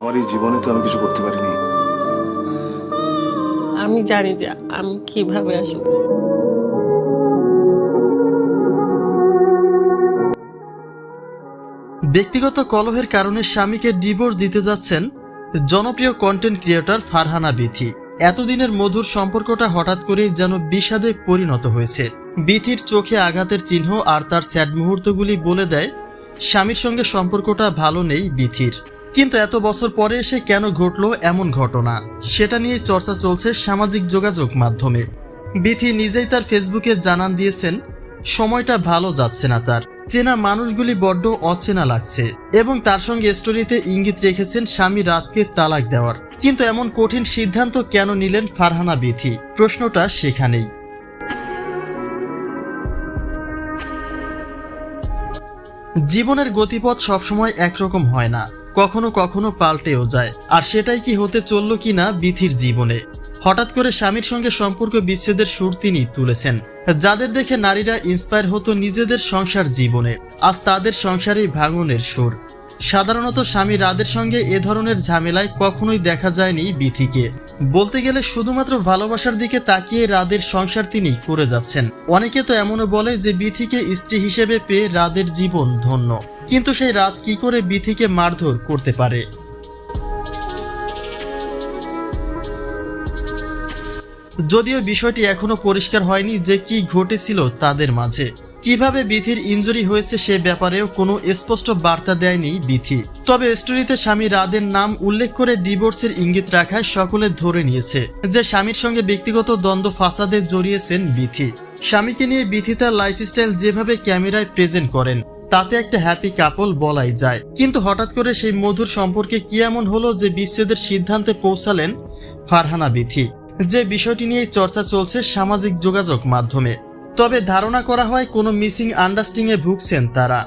আমার এই জীবনে তো আমি কিছু করতে পারিনি। আমি জানি যে আমি কীভাবে আসব। ব্যক্তিগত কলহের কারণে স্বামীকে ডিভোর্স দিতে যাচ্ছেন জনপ্রিয় কন্টেন্ট ক্রিয়েটর ফারহানা বিথি। এতদিনের মধুর সম্পর্কটা হঠাৎ করেই যেন বিষাদে পরিণত হয়েছে। বিথির চোখে আঘাতের চিহ্ন আর তার স্যাড মুহূর্তগুলি বলে দেয় স্বামীর সঙ্গে সম্পর্কটা ভালো নেই বিথির। কিন্তু এত বছর পরে এসে কেন ঘটলো এমন ঘটনা? সেটা নিয়ে চর্চা চলছে সামাজিক যোগাযোগ মাধ্যমে। বিথি নিজেই তার ফেসবুকে জানান দিয়েছেন, সময়টা ভালো যাচ্ছে না তার। চেনা মানুষগুলি বড্ড অচেনা লাগছে এবং তার সঙ্গে স্টোরিতে ইঙ্গিত রেখেছেন স্বামী রাতকে তালাক দেওয়ার। কিন্তু এমন কঠিন সিদ্ধান্ত কেন নিলেন ফারহানা বিথি? প্রশ্নটা সেখানেই। জীবনের গতিপথ সবসময় একরকম হয় না। কখনো কখনো পাল্টেও যায়। আর সেটাই কি হতে চলল কিনা বিথির জীবনে। হঠাৎ করে স্বামীর সঙ্গে সম্পর্ক বিচ্ছেদের সুর তিনি তুলেছেন। যাদের দেখে নারীরা ইন্সপায়ার হতো নিজেদের সংসার জীবনে, আজ তাদের সংসারেই ভাঙনের সুর। সাধারণত স্বামী রাদের সঙ্গে এ ধরনের ঝামেলায় কখনোই দেখা যায়নি বিথিকে। বলতে গেলে শুধুমাত্র ভালোবাসার দিকে তাকিয়ে রাদের সংসার তিনি করে যাচ্ছেন। অনেকে তো এমনও বলে যে বিথিকে স্ত্রী হিসেবে পেয়ে রাদের জীবন ধন্য। কিন্তু সেই রাত কি করে বিথিকে মারধর করতে পারে? যদিও বিষয়টি এখনও পরিষ্কার হয়নি যে কি ঘটেছিল তাদের মাঝে। কীভাবে বিথির ইনজুরি হয়েছে সে ব্যাপারেও কোনো স্পষ্ট বার্তা দেয়নি বিথি। তবে স্টোরিতে স্বামী রাদের নাম উল্লেখ করে ডিভোর্সের ইঙ্গিত রাখায় সকলে ধরে নিয়েছে যে স্বামীর সঙ্গে ব্যক্তিগত দ্বন্দ্ব ফাসাদে জড়িয়েছেন বিথি। স্বামীকে নিয়ে বিথি তার লাইফস্টাইল যেভাবে ক্যামেরায় প্রেজেন্ট করেন তাতে একটা হ্যাপি কাপল বলাই যায়। কিন্তু হঠাৎ করে সেই মধুর সম্পর্কে কি এমন হলো যে বিচ্ছেদের সিদ্ধান্তে পৌঁছালেন ফারহানা বিথি? যে বিষয়টি নিয়ে চর্চা চলছে সামাজিক যোগাযোগ মাধ্যমে। তবে ধারণা করা হয় কোনো মিসিং আন্ডারস্টিংয়ে ভুগছেন তারা,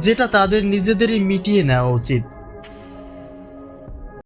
যেটা তাদের নিজেদেরই মিটিয়ে নেওয়া উচিত।